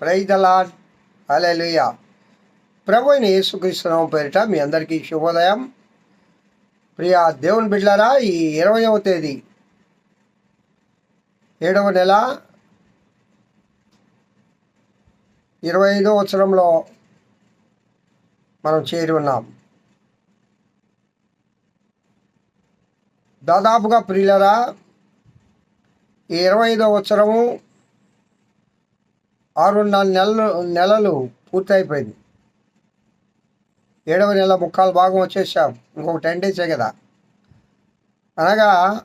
ప్రైదలాడ్ hallelujah ప్రభు అయిన యేసుక్రీస్తునామం పేరిట మీ అందరికీ శుభోదయం. ప్రియ దేవుని బిడ్డారా ఈ ఇరవయవ తేదీ ఏడవ నెల ఇరవై ఐదో సంవత్సరంలో మనం చేరి ఉన్నాం. దాదాపుగా ప్రియులరా ఈ ఇరవై ఐదో సంవత్సరము ఆరున్నర నెలలు నెలలు పూర్తయిపోయింది. ఏడవ నెల ముక్కాలు భాగం వచ్చేసాం. ఇంకొక టెన్ డేసే కదా. అనగా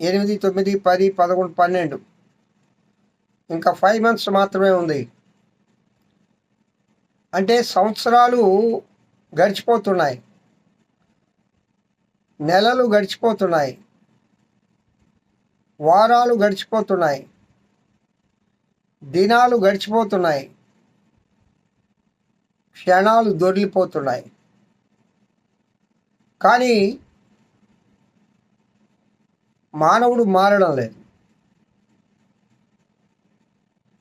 ఎనిమిది తొమ్మిది పది పదకొండు పన్నెండు. ఇంకా ఫైవ్ మంత్స్ మాత్రమే ఉంది. అంటే సంవత్సరాలు గడిచిపోతున్నాయి. నెలలు గడిచిపోతున్నాయి. వారాలు గడిచిపోతున్నాయి. దినాలు గడిచిపోతున్నాయి. క్షణాలు దొరికిపోతున్నాయి. కానీ మానవుడు మారడం లేదు.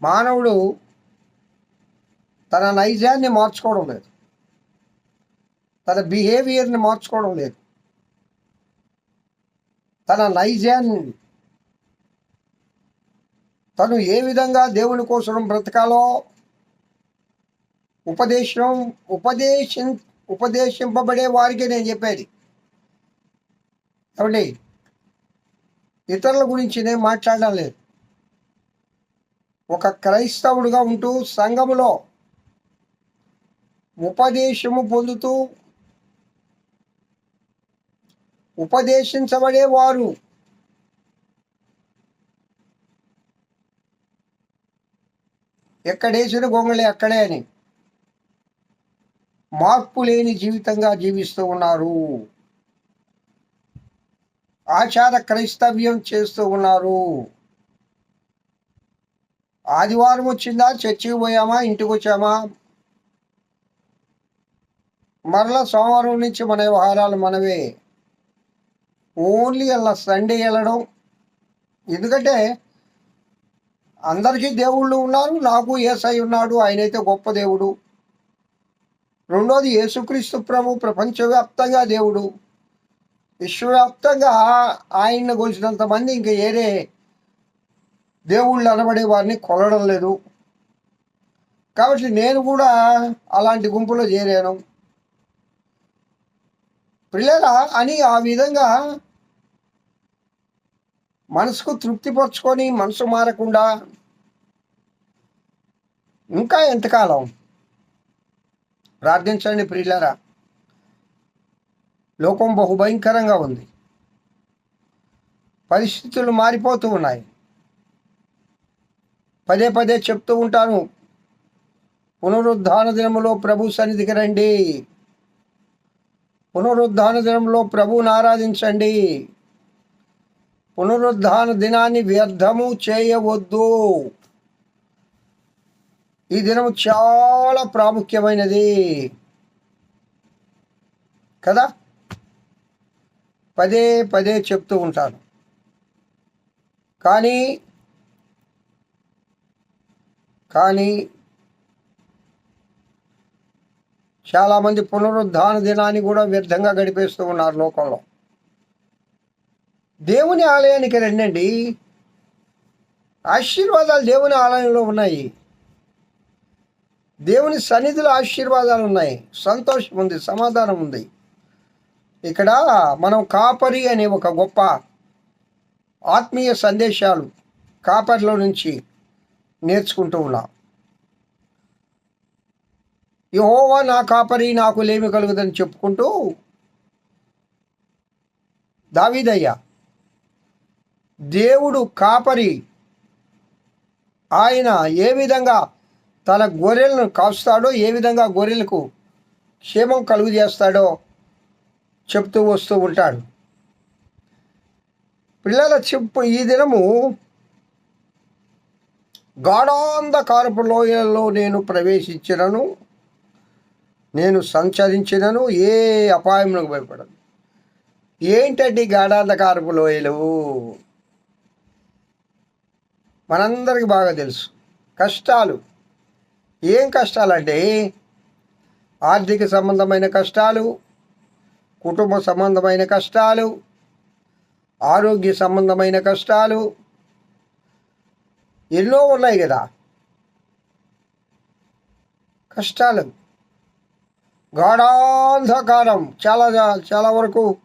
మానవుడు తన నైజాన్ని మార్చుకోవడం లేదు. తన బిహేవియర్ని మార్చుకోవడం లేదు. తన నైజాన్ని తను ఏ విధంగా దేవుని కోసం బ్రతకాలో ఉపదేశం ఉపదేశం ఉపదేశింపబడే వారికి నేను చెప్పేది. ఏమండి? ఇతరుల గురించి నేను మాట్లాడడం లేదు. ఒక క్రైస్తవుడుగా ఉంటూ సంఘములో ఉపదేశము పొందుతూ ఉపదేశించబడే ఎక్కడేసిన గొంగళి అక్కడే అని. మార్పు లేని జీవితంగా జీవిస్తూ ఉన్నారు. ఆచార క్రైస్తవ్యం చేస్తూ ఉన్నారు. ఆదివారం వచ్చిందా? చర్చికి పోయామా? ఇంటికి వచ్చామా? మరలా సోమవారం నుంచి మన వ్యవహారాలు మనవే. ఓన్లీ అలా సండే వెళ్ళడం. ఎందుకంటే అందరికీ దేవుళ్ళు ఉన్నారు నాకు ఏసై ఉన్నాడు ఆయనైతే గొప్ప దేవుడు. రెండోది యేసుక్రీస్తు ప్రభు ప్రపంచవ్యాప్తంగా దేవుడు. విశ్వవ్యాప్తంగా ఆయన్ని కొలిసినంత మంది ఇంక ఏరే దేవుళ్ళు అనబడే వారిని కొలడం లేదు. కాబట్టి నేను కూడా అలాంటి గుంపులో చేరాను. పిల్లల అని ఆ విధంగా మనసుకు తృప్తిపరచుకొని మనసు మారకుండా ఇంకా ఎంతకాలం? ప్రార్థించండి ప్రియులారా. లోకం బహుభయంకరంగా ఉంది. పరిస్థితులు మారిపోతూ ఉన్నాయి. పదే పదే చెప్తూ ఉంటాను పునరుద్ధాన దినములో ప్రభు సన్నిధికి రండి. పునరుద్ధాన దినంలో ప్రభువుని ఆరాధించండి. పునరుద్ధాన దినాన్ని వ్యర్థము చేయవద్దు. ఈ దినం చాలా ప్రాముఖ్యమైనది. కదా? పదే పదే చెప్తూ ఉంటాను. కానీ కానీ చాలామంది పునరుద్ధాన దినాన్ని కూడా వ్యర్థంగా గడిపేస్తూ ఉన్నారు లోకంలో. దేవుని ఆలయానికి రండి ఆశీర్వాదాలు దేవుని ఆలయంలో ఉన్నాయి. దేవుని సన్నిధిలో ఆశీర్వాదాలు ఉన్నాయి. సంతోషం ఉంది సమాధానం ఉంది. ఇక్కడ మనం కాపరి అనే ఒక గొప్ప ఆత్మీయ సందేశాలు కాపరిలో నుంచి నేర్చుకుంటూ ఉన్నాం. యహోవా నా కాపరి నాకు లేమి కలుగుదని చెప్పుకుంటూ దావీదయ్య దేవుడు కాపరి. ఆయన ఏ విధంగా తన గొర్రెలను కాస్తాడో ఏ విధంగా గొర్రెలకు క్షేమం కలుగు చేస్తాడో చెప్తూ వస్తూ ఉంటాడు. పిల్లల చెప్పు ఈ దినము గాఢాంధకారపు లోయలలో నేను ప్రవేశించినను నేను సంచరించినను ఏ అపాయములకు భయపడను. ఏంటంటే గాఢాంధకారపు లోయలు? మనందరికి బాగా తెలుసు. కష్టాలు. ఏం కష్టాలంటే ఆర్థిక సంబంధమైన కష్టాలు కుటుంబ సంబంధమైన కష్టాలు ఆరోగ్య సంబంధమైన కష్టాలు ఎన్నో ఉన్నాయి కదా. కష్టాలు. గాఢాంధకారం. చాలా చాలా వరకు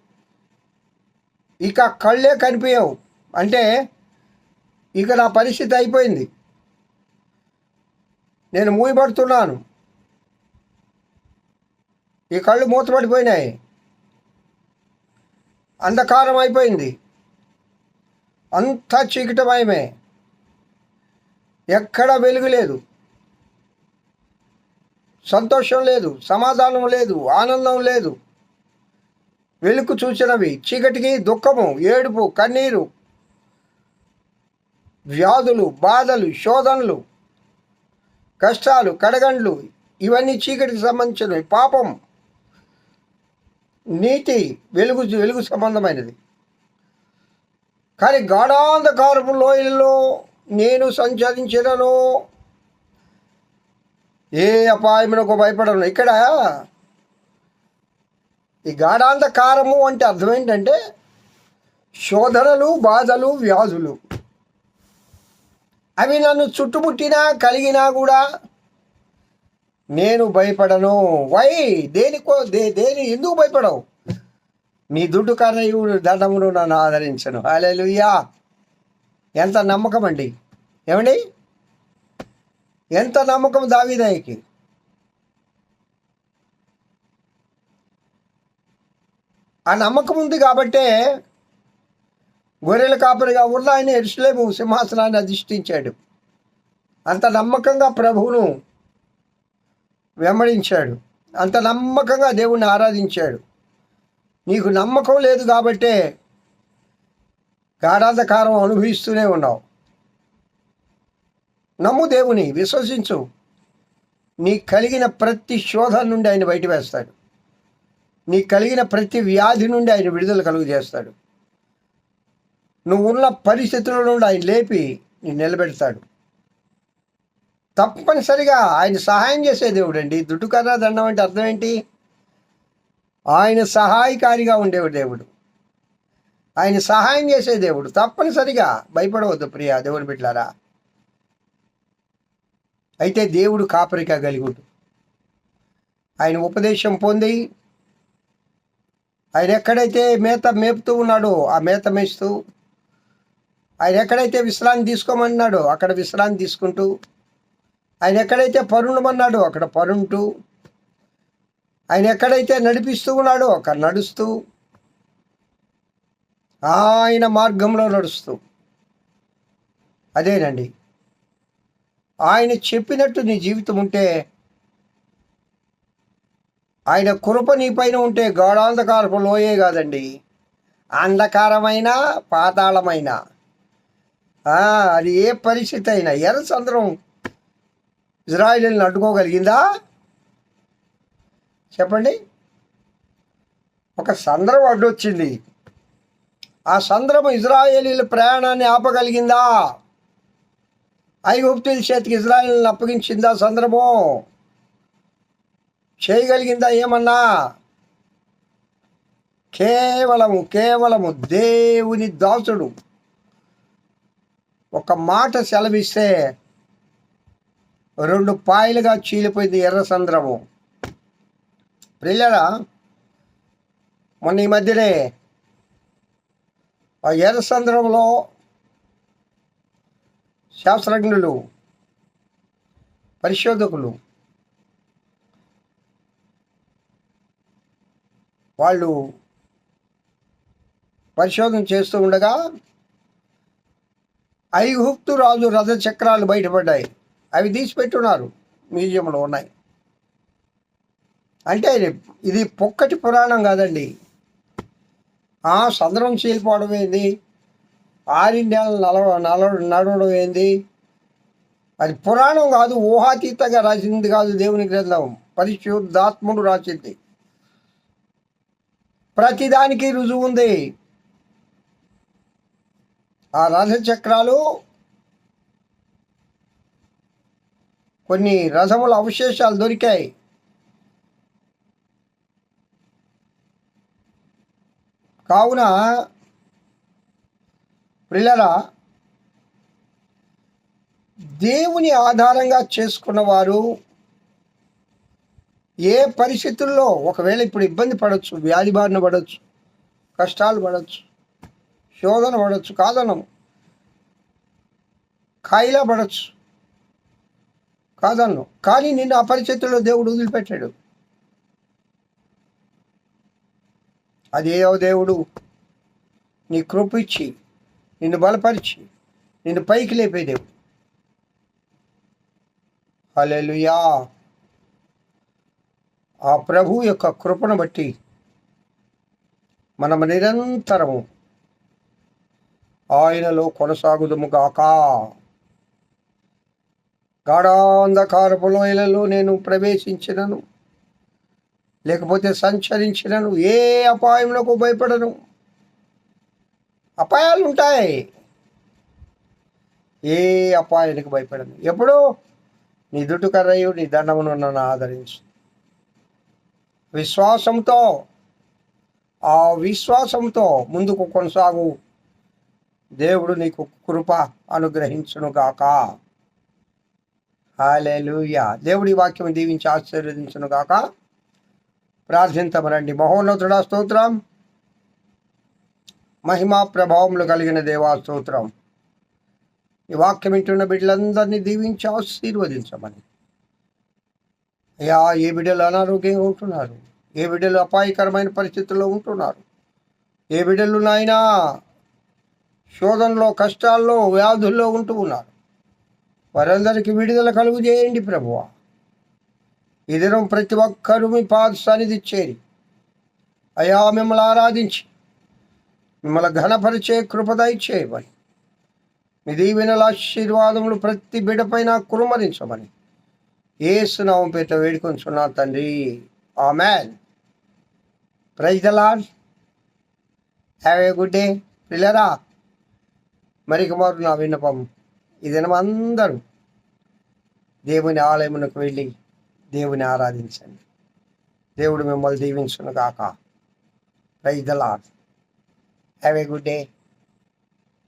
ఇక కళ్ళే కనిపించవు. అంటే ఇక నా పరిస్థితి అయిపోయింది. నేను మూయబడుతున్నాను. ఈ కళ్ళు మూతపడిపోయినాయి. అంధకారం అయిపోయింది. అంతా చీకటమయమే. ఎక్కడ వెలుగు లేదు. సంతోషం లేదు సమాధానం లేదు ఆనందం లేదు. వెలుగు చూసినవి చీకటికి దుఃఖము ఏడుపు కన్నీరు వ్యాధులు బాధలు శోధనలు కష్టాలు కడగండ్లు ఇవన్నీ చీకటికి సంబంధించినవి. పాపం నీతి వెలుగు వెలుగు సంబంధమైనది. కానీ గాఢాంధకారపు లోయల్లో నేను సంచరించినను. ఏ అపాయమునకు భయపడను. ఇక్కడ ఈ గాఢాంధకారము అంటే అర్థం ఏంటంటే శోధనలు బాధలు వ్యాధులు. అవి నన్ను చుట్టుముట్టినా కలిగినా కూడా నేను భయపడను. వై? దేనికో దే దేని? ఎందుకు భయపడవు? నీ దుడ్డు కన్నయుడు దండమును నన్ను ఆదరించను. అలెలుయ్యా ఎంత నమ్మకం అండి. ఏమండి? ఎంత నమ్మకం దావిదాయికి? ఆ నమ్మకం ఉంది కాబట్టే గొర్రెల కాపరిగా ఉన్న ఆయన ఎరుసలేము సింహాసనాన్ని అధిష్ఠించాడు. అంత నమ్మకంగా ప్రభువును వెంబడించాడు. అంత నమ్మకంగా దేవుణ్ణి ఆరాధించాడు. నీకు నమ్మకం లేదు కాబట్టే గాఢాంధకారం అనుభవిస్తూనే ఉన్నావు. నమ్ము దేవుని విశ్వసించు. నీ కలిగిన ప్రతి శోధన నుండి ఆయన బయట వేస్తాడు. నీ కలిగిన ప్రతి వ్యాధి నుండి ఆయన విడుదల కలుగు చేస్తాడు నువ్వు ఉన్న పరిస్థితుల నుండి ఆయన లేపి నేను నిలబెడతాడు. తప్పనిసరిగా ఆయన సహాయం చేసే దేవుడు అండి దుడ్డు కర్ర దండం అంటే అర్థం ఏంటి? ఆయన సహాయకారిగా ఉండేవాడు దేవుడు. ఆయన సహాయం చేసే దేవుడు. తప్పనిసరిగా భయపడవద్దు ప్రియా దేవుడు బిడ్లారా అయితే దేవుడు కాపరిగా కలిగుడు ఆయన ఉపదేశం పొంది ఆయన ఎక్కడైతే మేత మేపుతూ ఉన్నాడో ఆ మేత మేస్తూ ఆయన ఎక్కడైతే విశ్రాంతి తీసుకోమన్నాడో అక్కడ విశ్రాంతి తీసుకుంటూ ఆయన ఎక్కడైతే పరుణమన్నాడో అక్కడ పరుంటూ ఆయన ఎక్కడైతే నడిపిస్తూ ఉన్నాడో అక్కడ నడుస్తూ ఆయన మార్గంలో నడుస్తూ. అదేనండి. ఆయన చెప్పినట్టు నీ జీవితం ఉంటే ఆయన కృప నీ పైన ఉంటే గాఢాంధకారపు లోయే కాదండి. అంధకారమైన పాతాళమైన. అది ఏ పరిస్థితి అయినా ఎర్ర సందర్భం ఇజ్రాయిల్ని అడ్డుకోగలిగిందా? చెప్పండి. ఒక సందర్భం అడ్డొచ్చింది. ఆ సందర్భం ఇజ్రాయేలీల ప్రయాణాన్ని ఆపగలిగిందా? ఐగుప్తుల చేతికి ఇజ్రాయిల్ని అప్పగించిందా సందర్భం చేయగలిగిందా ఏమన్నా? కేవలము కేవలము దేవుని దాసుడు. ఒక మాట సెలవిస్తే రెండు పాయలుగా చీలిపోయింది ఎర్ర సంద్రము ప్రిల్లరా మొన్న ఈ మధ్యనే ఆ ఎర్ర సంద్రంలో శాస్త్రజ్ఞులు పరిశోధకులు వాళ్ళు పరిశోధన చేస్తూ ఉండగా ఐగుప్తు రాజు రథ చక్రాలు బయటపడ్డాయి. అవి తీసిపెట్టున్నారు. మ్యూజియంలో ఉన్నాయి. అంటే ఇది పొక్కటి పురాణం కాదండి. ఆ సంద్రం చీలిపోవడం ఏంది? ఆరిండ్యాలు నలవ నల నడవడం ఏంది? అది పురాణం కాదు ఊహాతీతంగా రాసింది కాదు దేవుని గ్రంథం. పరిశుద్ధాత్ముడు రాసింది. ప్రతిదానికి రుజువు ఉంది. ఆ రథచక్రాలు కొన్ని రసముల అవశేషాలు దొరికాయి. కావున ప్రిల్లరా దేవుని ఆధారంగా చేసుకున్న వారు ఏ పరిస్థితుల్లో ఒకవేళ ఇప్పుడు ఇబ్బంది పడవచ్చు వ్యాధి బారిన పడవచ్చు కష్టాలు పడవచ్చు శోధన పడవచ్చు కాదనము. కాయిలా పడవచ్చు కాదన్ను. కానీ నిన్ను ఆ పరిస్థితుల్లో దేవుడు వదిలిపెట్టాడు. అదేయో దేవుడు నీ కృపిచ్చి నిన్ను బలపరిచి నిన్ను పైకి లేపే దేవుడు. అలెలుయా ఆ ప్రభు యొక్క కృపను బట్టి మనం నిరంతరము ఆయనలో కొనసాగుదుముగాక. గాఢాంధకారపు లోయలలో నేను ప్రవేశించినను లేకపోతే సంచరించినను ఏ అపాయములకు భయపడను. అపాయాలు ఉంటాయి ఏ అపాయానికి భయపడను. ఎప్పుడూ నీ దుడ్డుకరయ్యు నీ దండమును నన్ను ఆదరించు. విశ్వాసంతో ఆ విశ్వాసంతో ముందుకు కొనసాగు. దేవుడు నీకు కృప అనుగ్రహించునుగాక. హాలేలుయా దేవుడి వాక్యం దీవించి ఆశీర్వదించునుగాక. ప్రార్థించమరండి మహోన్నతుడా స్తోత్రం. మహిమా ప్రభావములు కలిగిన దేవా స్తోత్రం. ఈ వాక్యం వింటున్న బిడ్డలందరినీ దీవించి ఆశీర్వదించమని. అయ్యా ఏ బిడ్డలు అనారోగ్యంగా ఉంటున్నారు? ఏ బిడ్డలు అపాయకరమైన పరిస్థితుల్లో ఉంటున్నారు? ఏ బిడ్డలు నాయనా శోధనలో కష్టాల్లో వ్యాధుల్లో ఉంటూ ఉన్నారు. వారందరికీ విడుదల కలుగు చేయండి ప్రభువ. ఈ దినం ప్రతి ఒక్కరూ మీ పాద సన్నిధి చేరి. అయా మిమ్మల్ని ఆరాధించి మిమ్మల్ని ఘనపరిచే కృపదయ చేయమని మీ దీవెనల ఆశీర్వాదములు ప్రతి బిడపైన కురుమరించమని ఏసునామం పేట వేడుకొంచున్నా తండ్రి. Amen. Praise the lord have a good day. పిల్లరా మరి కుమారు నా విన్నపం. ఈ అందరూ దేవుని ఆలయమునకు వెళ్ళి దేవుని ఆరాధించండి. దేవుడు మిమ్మల్ని దీవించును కాక praise the lord have a good day